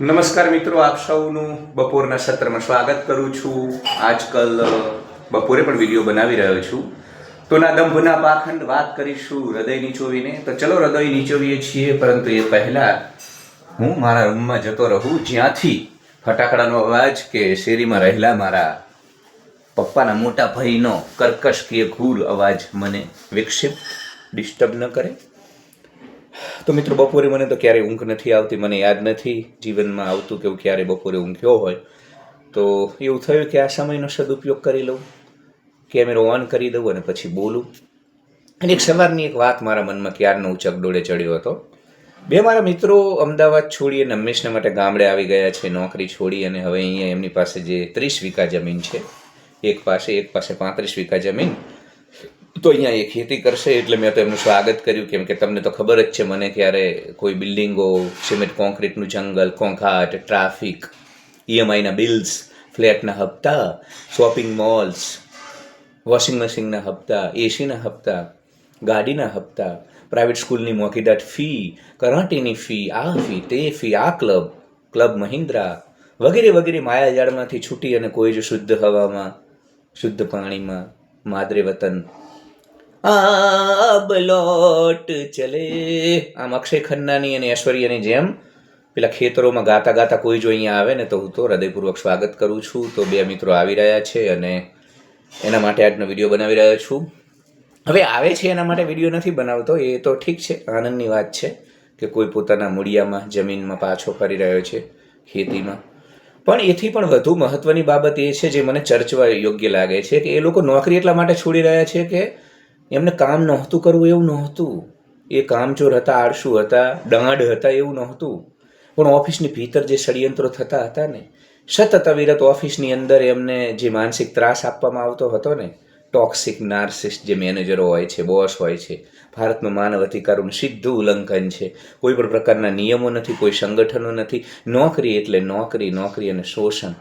નમસ્કાર મિત્રો, આપ સૌનું બપોરના સત્રમાં સ્વાગત કરું છું. આજકાલ બપોરે પણ વીડિયો બનાવી રહ્યો છું. તો ના દંભના પાખંડ વાત કરીશું હૃદય નીચોવીને તો ચલો હૃદય નીચોવીએ છીએ, પરંતુ એ પહેલા હું મારા રૂમમાં જતો રહું, જ્યાંથી ફટાકડાનો અવાજ કે શેરીમાં રહેલા મારા પપ્પાના મોટા ભાઈનો કર્કશ કે ઘૂર અવાજ મને વિક્ષેપ, ડિસ્ટર્બ ન કરે. તો મિત્રો, બપોરે મને તો ક્યારેય ઊંઘ નથી આવતી, મને યાદ નથી જીવનમાં આવતું કે હું ક્યારે બપોરે ઊંઘ્યો હોય. તો એવું થયું કે આ સમયનો સદુપયોગ કરી લઉં, કેમેરો ઓન કરી દઉં અને પછી બોલું. અને એક સવારની એક વાત મારા મનમાં ક્યારનો ઉચક ડોળે ચડ્યો હતો. બે મારા મિત્રો અમદાવાદ છોડી અને હંમેશના માટે ગામડે આવી ગયા છે, નોકરી છોડી અને હવે અહીંયા એમની પાસે જે ત્રીસ વીઘા જમીન છે, એક પાસે એક પાસે પાંત્રીસ વીઘા જમીન તો અહીંયા એ ખેતી કરશે એટલે મેં તો એમનું સ્વાગત કર્યું કેમ કે તમને તો ખબર જ છે મને ક્યારે કોઈ બિલ્ડિંગો, સિમેન્ટ, કોન્ક્રીટનું જંગલ કોંઘાટ ટ્રાફિક ઈએમઆઈના બિલ્સ ફ્લેટના હપ્તા, શોપિંગ મોલ્સ, વોશિંગ મશીનના હપ્તા એસીના હપ્તા ગાડીના હપ્તા, પ્રાઇવેટ સ્કૂલની મોંઘીદાટ ફી કરાટેની ફી, આ ફી, તે ફી, આ ક્લબ ક્લબ મહિન્દ્રા, વગેરે વગેરે માયાજાળમાંથી છૂટી અને કોઈ જ શુદ્ધ હવામાં, શુદ્ધ પાણીમાં, માદરે વતન આબ લોટ ચલે. આમ અક્ષય ખન્નાની અને ઐશ્વર્યાની જેમ પેલા ખેતરોમાં ગાતા ગાતા કોઈ જો અહીંયા આવે ને તો હું તો હૃદયપૂર્વક સ્વાગત કરું છું. તો બે મિત્રો આવી રહ્યા છે અને એના માટે આજનો વીડિયો બનાવી રહ્યો છું. હવે આવે છે એના માટે વીડિયો નથી બનાવતો, એ તો ઠીક છે, આનંદની વાત છે કે કોઈ પોતાના મૂળિયામાં, જમીનમાં પાછો ફરી રહ્યો છે ખેતીમાં. પણ એથી પણ વધુ મહત્વની બાબત એ છે જે મને ચર્ચવા યોગ્ય લાગે છે કે એ લોકો નોકરી એટલા માટે છોડી રહ્યા છે કે એમને કામ નહોતું કરવું એવું નહોતું. એ કામચોર હતા, આળસુ હતા દાંડ હતા એવું નહોતું. પણ ઓફિસની ભીતર જે ષડયંત્રો થતા હતા ને, સતત અવિરત ઓફિસની અંદર એમને જે માનસિક ત્રાસ આપવામાં આવતો હતો ને ટોક્સિક નાર્સિસ્ટ જે મેનેજરો હોય છે બોસ હોય છે ભારતમાં માનવ અધિકારોનું સીધું ઉલ્લંઘન છે. કોઈ પણ પ્રકારના નિયમો નથી, કોઈ સંગઠનો નથી. નોકરી એટલે નોકરી નોકરી અને શોષણ.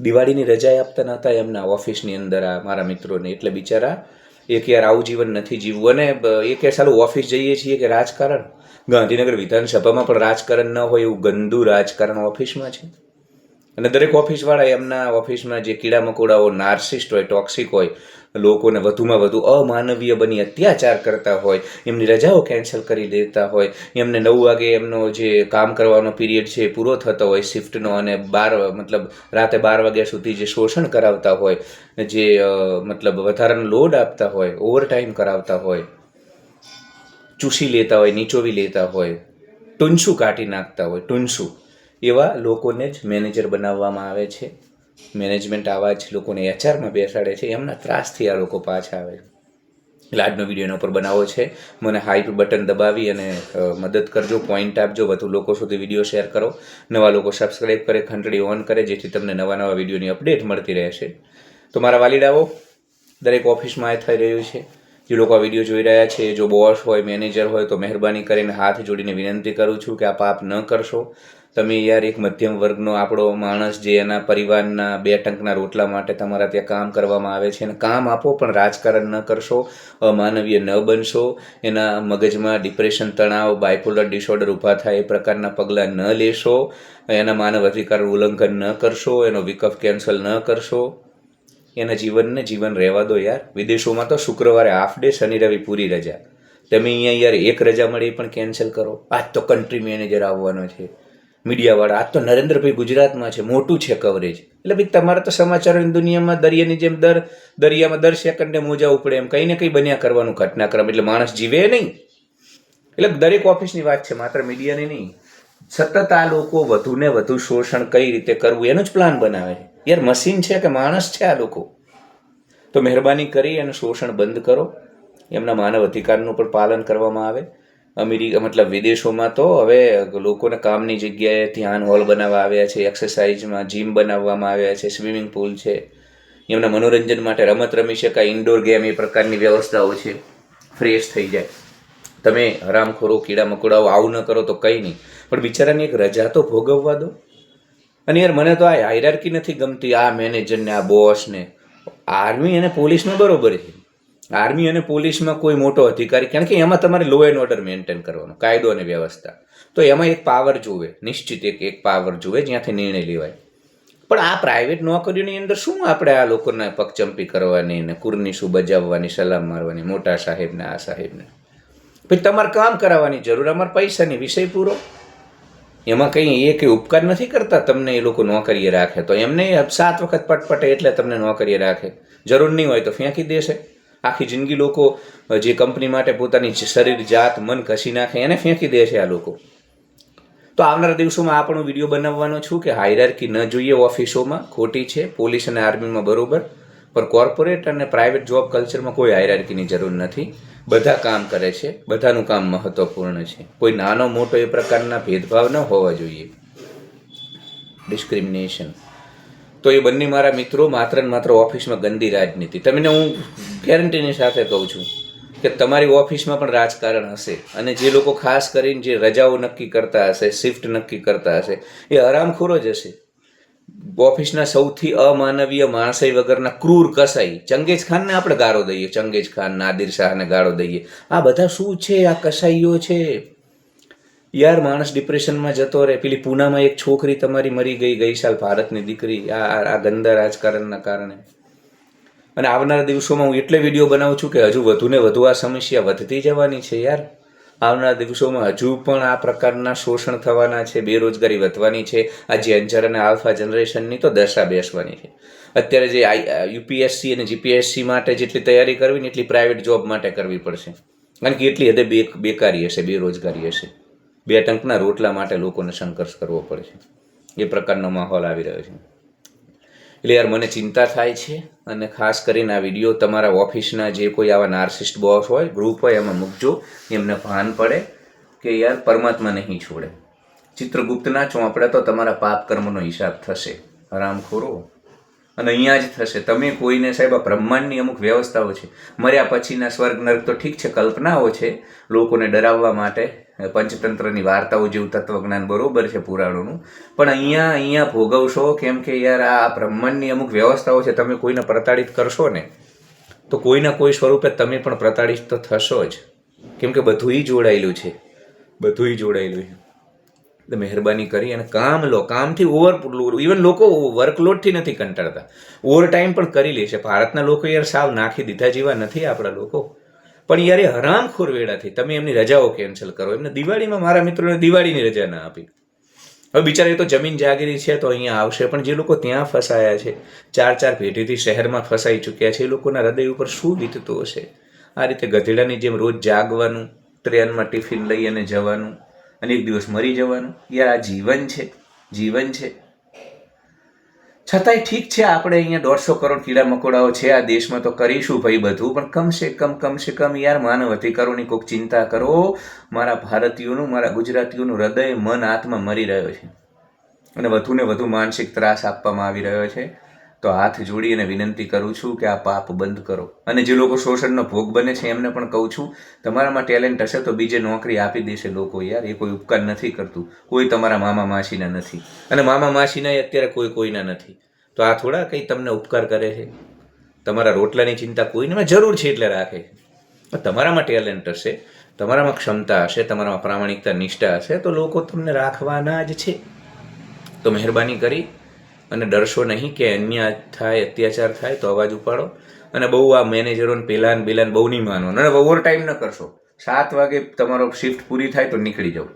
દિવાળીની રજા આપતા નહોતા એમના ઓફિસની અંદર આ મારા મિત્રોને. એટલે બિચારા એક યાર આવું જીવન નથી જીવવું. અને એક કે સાલું ઓફિસ જઈએ છીએ કે રાજકારણ. ગાંધીનગર વિધાનસભામાં પણ રાજકારણ ન હોય એવું ગંદુ રાજકારણ ઓફિસમાં છે. અને દરેક ઓફિસવાળા એમના ઓફિસમાં જે કીડા મકોડાઓ નાર્સિસ્ટ હોય ટોક્સિક હોય, લોકોને વધુમાં વધુ અમાનવીય બની અત્યાચાર કરતા હોય, એમની રજાઓ કેન્સલ કરી દેતા હોય, એમને નવ વાગે એમનો જે કામ કરવાનો પીરિયડ છે એ પૂરો થતો હોય શિફ્ટનો અને બાર, મતલબ રાતે બાર વાગ્યા સુધી જે શોષણ કરાવતા હોય, જે મતલબ વધારાનો લોડ આપતા હોય ઓવરટાઈમ કરાવતા હોય, ચૂસી લેતા હોય, નીચોવી લેતા હોય ટૂંસું કાઢી નાખતા હોય ટૂંસું એવા લોકોને જ મેનેજર બનાવવામાં આવે છે. મેનેજમેન્ટ આવા જ લોકોને એચઆરમાં બેસાડે છે. એમના ત્રાસથી આ લોકો પાછા આવે છે. એટલે આજનો વીડિયો એના ઉપર બનાવો છે. મને હાઈપ બટન દબાવી અને મદદ કરજો પોઈન્ટ આપજો, વધુ લોકો સુધી વીડિયો શેર કરો. નવા લોકો સબસ્ક્રાઈબ કરે, ઘંટડી ઓન કરે, જેથી તમને નવા નવા વિડીયોની અપડેટ મળતી રહેશે. તો મારા વાલીડાઓ, દરેક ઓફિસમાં એ થઈ રહ્યું છે. જે લોકો આ વીડિયો જોઈ રહ્યા છે, જો બોસ હોય મેનેજર હોય, તો મહેરબાની કરીને હાથ જોડીને વિનંતી કરું છું કે આ પાપ ન કરશો. તમે યાર એક મધ્યમ વર્ગનો આપણો માણસ જે એના પરિવારના બે ટંકના રોટલા માટે તમારા ત્યાં કામ કરવામાં આવે છે અને કામ આપો, પણ રાજકારણ ન કરશો, અમાનવીય ન બનશો, એના મગજમાં ડિપ્રેશન તણાવ બાયપોલર ડિસઓર્ડર ઊભા થાય, એ પ્રકારના પગલાં ન લેશો, એના માનવ અધિકાર ઉલ્લંઘન ન કરશો, એનો વિકફ કેન્સલ ન કરશો. એના જીવનને જીવન રહેવા દો યાર. વિદેશોમાં તો શુક્રવારે હાફ ડે શનિ, રવિ પૂરી રજા. તમે અહીંયા યાર એક રજા મળી પણ કેન્સલ કરો. આજ તો કન્ટ્રી મેનેજર આવવાનો છે. મીડિયાવાળા, આજ તો નરેન્દ્રભાઈ ગુજરાતમાં છે. મોટું છે કવરેજ એટલે ભાઈ તમારે તો સમાચારોની દુનિયામાં દરિયાની જેમ દર, દરિયામાં દર સેકન્ડે મોજા ઉપડે એમ. કંઈ ને કંઈ બન્યા કરવાનું ઘટનાક્રમ. એટલે માણસ જીવે નહીં. એટલે દરેક ઓફિસની વાત છે, માત્ર મીડિયાની નહીં. સતત આ લોકો વધુને વધુ શોષણ કઈ રીતે કરવું, એનો જ પ્લાન બનાવે છે. યાર મશીન છે કે માણસ છે આ લોકો? તો મહેરબાની કરી એનું શોષણ બંધ કરો. એમના માનવ અધિકારનું પણ પાલન કરવામાં આવે. અમેરિકા મતલબ વિદેશોમાં તો હવે લોકોને કામની જગ્યાએ ધ્યાન હોલ બનાવવા આવ્યા છે એક્સરસાઇઝમાં જીમ બનાવવામાં આવ્યા છે સ્વિમિંગ પુલ છે. એમના મનોરંજન માટે રમત રમી શકાય ઇન્ડોર ગેમ એ પ્રકારની વ્યવસ્થાઓ છે. ફ્રેશ થઈ જાય. તમે હરામખોરો કીડા મકોડાઓ આવું ન કરો તો કંઈ નહીં. પણ બિચારાની એક રજા તો ભોગવવા દો. અને યાર, મને તો આ હાયરાર્કી નથી ગમતી, આ મેનેજરને આ બોસને આર્મી અને પોલીસમાં બરોબર છે. આર્મી અને પોલીસમાં કોઈ મોટો અધિકારી, કારણ કે એમાં તમારે લો એન્ડ ઓર્ડર મેન્ટેન કરવાનો, કાયદો અને વ્યવસ્થા. તો એમાં એક પાવર જોવે, નિશ્ચિત એક એક પાવર જોવે, જ્યાંથી નિર્ણય લેવાય. પણ આ પ્રાઇવેટ નોકરીઓની અંદર શું આપણે આ લોકોને પગચંપી કરવાની ને કુર્નિશું બજાવવાની, સલામ મારવાની, મોટા સાહેબને, આ સાહેબને? પછી તમારે કામ કરાવવાની જરૂર, અમારે પૈસાની વિષય પૂરો. એમાં કંઈ એ કંઈ ઉપકાર નથી કરતા તમને એ લોકો નોકરીએ રાખે? તો એમને સાત વખત પટપટે એટલે તમને નોકરીએ રાખે. જરૂર નહીં હોય તો ફેંકી દેશે. આખી જિંદગી લોકો જે કંપની માટે પોતાની શરીર, જાત, મન ઘસી નાખે, એને ફેંકી દે છે આ લોકો. તો આવનારા દિવસોમાં આપણો વીડિયો બનાવવાનો છું કે હાયરાર્કી ન જોઈએ ઓફિસોમાં. ખોટી છે, પોલીસ અને આર્મીમાં બરોબર. પણ કોર્પોરેટ અને પ્રાઇવેટ જોબ કલ્ચરમાં કોઈ હાયરાર્કીની જરૂર નથી. બધા કામ કરે છે, બધાનું કામ મહત્વપૂર્ણ છે. કોઈ નાનો મોટો એ પ્રકારના ભેદભાવ ન હોવા જોઈએ. ડિસ્ક્રિમિનેશન. તો એ બંને મારા મિત્રો માત્ર ને માત્ર ઓફિસમાં ગંદી રાજનીતિ. તમને હું ગેરંટીની સાથે કહું છું કે તમારી ઓફિસમાં પણ રાજકારણ હશે અને જે લોકો ખાસ કરીને જે રજાઓ નક્કી કરતા હશે શિફ્ટ નક્કી કરતા હશે, એ હરામખોરો જ હશે. ઓફિસના સૌથી અમાનવીય માણસાઈ વગરના ક્રૂર કસાઈ, ચંગેજ ખાનને આપણે ગાળો દઈએ, ચંગેજ ખાન, નાદિર શાહને ગાળો દઈએ. આ બધા શું છે? આ કસાઈઓ છે? યાર, માણસ ડિપ્રેશનમાં જતો રહે. પેલી પૂનામાં એક છોકરી તમારી મરી ગઈ ગઈ સાલ ભારતની દીકરી. આ, આ- ગંદા રાજકારણના કારણે. અને આવનારા દિવસોમાં હું એટલે વીડિયો બનાવું છું કે હજુ વધુ ને વધુ આ સમસ્યા વધતી જવાની છે, યાર. આવનારા દિવસોમાં હજુ પણ આ પ્રકારના શોષણ થવાના છે, બેરોજગારી વધવાની છે. આ જેન્જર અને આલ્ફા જનરેશનની તો દશા બેસવાની છે. અત્યારે જે યુપીએસસી અને જીપીએસસી માટે જેટલી તૈયારી કરવી ને એટલી પ્રાઇવેટ જોબ માટે કરવી પડશે. કારણ કે એટલી હદે બે બેકારી હશે, બેરોજગારી હશે. બે ટંકના રોટલા માટે લોકોને સંઘર્ષ કરવો પડશે. એ પ્રકારનો માહોલ આવી રહ્યો છે. એટલે યાર મને ચિંતા થાય છે અને ખાસ કરીને આ વીડિયો તમારા ઓફિસના જે કોઈ આવા નાર્સિસ્ટ બોસ હોય ગ્રુપ હોય, એમાં મૂકજો. એમને ભાન પડે કે યાર પરમાત્મા નહીં છોડે. ચિત્રગુપ્તના ચોપડે તો તમારા પાપ કર્મનો હિસાબ થશે. હરામખોરો અને અહીંયા જ થશે. તમે કોઈને સાહેબ, આ બ્રહ્માંડની અમુક વ્યવસ્થાઓ છે. મર્યા પછીના સ્વર્ગ નર્ક તો ઠીક છે, કલ્પનાઓ છે લોકોને ડરાવવા માટે. પંચતંત્રની વાર્તાઓ જેવું તત્વજ્ઞાન બરોબર છે પુરાણોનું. પણ અહીંયા અહીંયા ભોગવશો કેમ કે યાર આ બ્રહ્માંડની અમુક વ્યવસ્થાઓ છે, તમે કોઈને પ્રતાડિત કરશો ને, તો કોઈના કોઈ સ્વરૂપે તમે પણ પ્રતાડિત તો થશો જ. કેમ કે બધુંય જોડાયેલું છે. બધુંય જોડાયેલું છે. એટલે મહેરબાની કરી અને કામ લો, કામથી ઓવર ઇવન લોકો વર્કલોડથી નથી કંટાળતા. ઓવર ટાઈમ પણ કરી લે છે. ભારતના લોકો યાર સાવ નાખી દીધા જેવા નથી આપણા લોકો. પણ યારે હરામખોર વેળાથી તમે એમની રજાઓ કેન્સલ કરો. એમને દિવાળીમાં મારા મિત્રોને દિવાળીની રજા ના આપી. હવે બિચારી તો જમીન જાગીરી છે તો અહીંયા આવશે, પણ જે લોકો ત્યાં ફસાયા છે, ચાર ચાર પેઢીથી શહેરમાં ફસાઈ ચૂક્યા છે, એ લોકોના હૃદય ઉપર શું વીતતું હશે? આ રીતે ગધેડાની જેમ રોજ જાગવાનું, ટ્રેનમાં ટિફિન લઈ અને જવાનું, અને એક દિવસ મરી જવાનું. યાર આ જીવન છે જીવન છે. છતાંય ઠીક છે, આપણે અહીંયા દોઢસો કરોડ કીડા મકોડાઓ છે, આ દેશમાં તો કરીશું ભાઈ બધું, પણ કમસે કમ કમસે કમ યાર માનવ અધિકારોની કોઈક ચિંતા કરો. મારા ભારતીયોનું, મારા ગુજરાતીઓનું હૃદય, મન, આત્મા મરી રહ્યો છે. અને વધુને વધુ માનસિક ત્રાસ આપવામાં આવી રહ્યો છે. તો હાથ જોડી અને વિનંતી કરું છું કે આ પાપ બંધ કરો. અને જે લોકો શોષણનો ભોગ બને છે, એમને પણ કહું છું, તમારામાં ટેલેન્ટ હશે તો બીજે નોકરી આપી દેશે લોકો યાર. એ કોઈ ઉપકાર નથી કરતું. કોઈ તમારા મામા માસીના નથી. અને મામા માસીના અત્યારે કોઈ કોઈના નથી. તો આ થોડા કંઈ તમને ઉપકાર કરે છે? તમારા રોટલાની ચિંતા કોઈને જરૂર છે એટલે રાખે છે. તમારામાં ટેલેન્ટ હશે, તમારામાં ક્ષમતા હશે, તમારામાં પ્રામાણિકતા, નિષ્ઠા હશે, તો લોકો તમને રાખવાના જ છે. તો મહેરબાની કરી અને ડરશો નહીં કે અન્યાય થાય, અત્યાચાર થાય, તો અવાજ ઉપાડો. અને બહુ આ મેનેજરોને પેલાન બેલાન બહુ નહીં માનવાનું અને ઓવર ટાઈમ ન કરશો. સાત વાગે તમારો શિફ્ટ પૂરી થાય તો નીકળી જાઓ.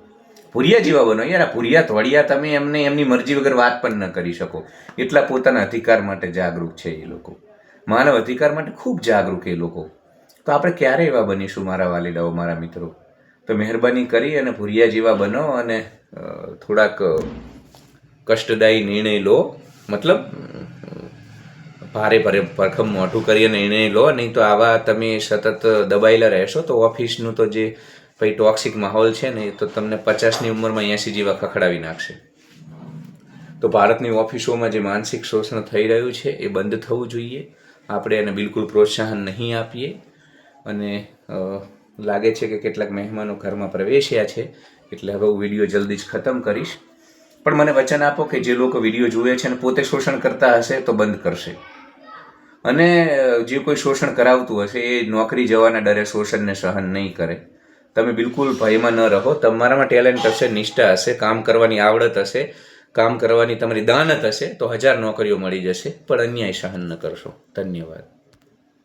ભૂરિયા જેવા બનો. યાર, આ ભૂરિયા થોડિયા તમે એમને, એમની મરજી વગર વાત પણ ન કરી શકો. એટલા પોતાના અધિકાર માટે જાગૃત છે એ લોકો. માનવ અધિકાર માટે ખૂબ જાગૃત એ લોકો. તો આપણે ક્યારે એવા બનીશું મારા વાલીડાઓ, મારા મિત્રો? તો મહેરબાની કરી અને ભૂરિયા જેવા બનો અને થોડાક કષ્ટદાયી નિર્ણય લો. મતલબ? ભારે ભારે પરખમ મોઢું કરી અને નિર્ણય લો, નહીં તો આવા તમે સતત દબાયેલા રહેશો તો ઓફિસનું તો જે ભાઈ ટોક્સિક માહોલ છે ને, એ તો તમને પચાસની ઉંમરમાં એંસી જેવા ખખડાવી નાખશે. તો ભારતની ઓફિસોમાં જે માનસિક શોષણ થઈ રહ્યું છે, એ બંધ થવું જોઈએ. આપણે એને બિલકુલ પ્રોત્સાહન નહીં આપીએ. અને લાગે છે કે કેટલાક મહેમાનો ઘરમાં પ્રવેશ્યા છે, એટલે હવે હું વીડિયો જલ્દી જ ખતમ કરીશ. પણ મને વચન આપો કે જે લોકો વીડિયો જુએ છે અને પોતે શોષણ કરતા હશે તો બંધ કરશે. અને જે કોઈ શોષણ કરાવતું હશે એ નોકરી જવાના ડરે શોષણને સહન નહીં કરે. તમે બિલકુલ ભયમાં ન રહો. તમારામાં ટેલેન્ટ હશે, નિષ્ઠા હશે, કામ કરવાની આવડત હશે, કામ કરવાની તમારી દાનત હશે, તો હજાર નોકરીઓ મળી જશે, પણ અન્યાય સહન ન કરશો. ધન્યવાદ.